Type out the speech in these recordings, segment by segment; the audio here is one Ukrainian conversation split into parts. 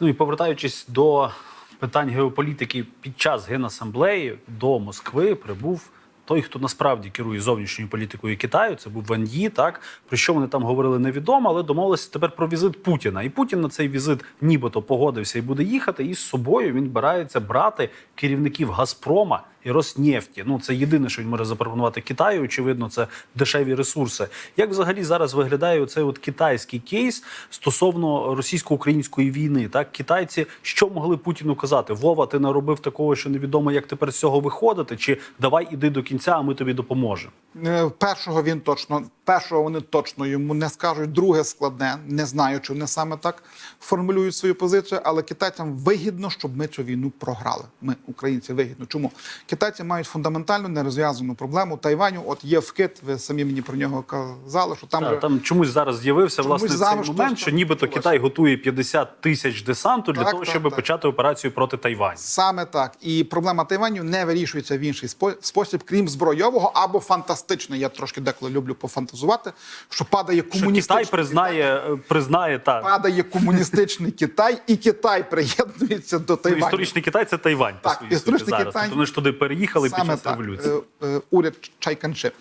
Ну і повертаючись до питань геополітики під час генасамблеї до Москви прибув. Той, хто насправді керує зовнішньою політикою Китаю, це був Ван Ї, так про що вони там говорили, невідомо, але домовилися тепер про візит Путіна. І Путін на цей візит нібито погодився і буде їхати. І з собою він збирається брати керівників Газпрома і Роснефті. Ну це єдине, що він може запропонувати Китаю. Очевидно, це дешеві ресурси. Як взагалі зараз виглядає цей от китайський кейс стосовно російсько-української війни? Так, китайці що могли Путіну казати? Вова, ти наробив такого, що невідомо, як тепер з цього виходити, чи давай іди до кінця, а ми тобі допоможемо. Е, Першого він точно першого вони точно йому не скажуть. Друге складне. Не знаю, чи вони саме так формулюють свою позицію, але китайцям вигідно, щоб ми цю війну програли. Ми, українці, вигідно. Чому китайці мають фундаментальну нерозв'язану проблему Тайваню? От є вкид. Ви самі мені про нього казали, що там Та, же- там чомусь зараз з'явився власне зараз цей момент, що нібито. Китай готує 50 тисяч десанту для Так, того, так, щоб так. почати операцію проти Тайваню. Саме так. І проблема Тайваню не вирішується в інший спосіб, крім збройового або фантастичний. Я трошки деколи люблю пофантазувати, що падає Що комуністичний Китай признає, Китай, признає так. падає комуністичний Китай, і Китай приєднується до ну, історичний Китай це Тайвань. Так, по історичний суті. Китай- Тобто вони ж туди переїхали під час так. революції. Е, е, Уряд Чайканши.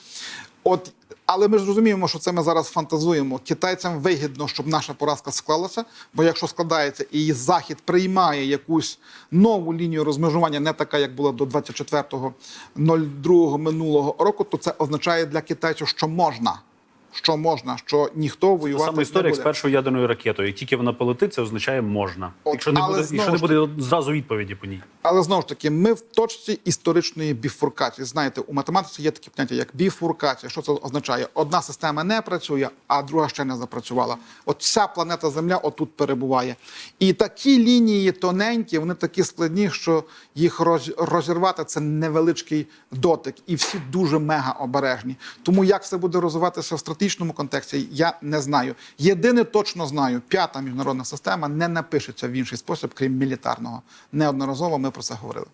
От, але ми ж розуміємо, що це ми зараз фантазуємо. Китайцям вигідно, щоб наша поразка склалася. Бо якщо складається і Захід приймає якусь нову лінію розмежування, не така, як була до 24.02 минулого року, то це означає для китайців, що можна. Що можна, що ніхто воювати саме не історія як з першою ядерною ракетою. Як тільки вона полетить, це означає можна. От, якщо не буде, якщо не буде зразу відповіді по ній. Але знову ж таки, ми в точці історичної біфуркації. Знаєте, у математиці є таке поняття, як біфуркація. Що це означає? Одна система не працює, а друга ще не запрацювала. От вся планета Земля отут перебуває. І такі лінії тоненькі, вони такі складні, що їх розірвати це невеличкий дотик, і всі дуже мега обережні. Тому як це буде розвиватися в стратегічному контексті, я не знаю. Єдине точно знаю: п'ята міжнародна система не напишеться в інший спосіб, крім мілітарного. Неодноразово ми про це говорили.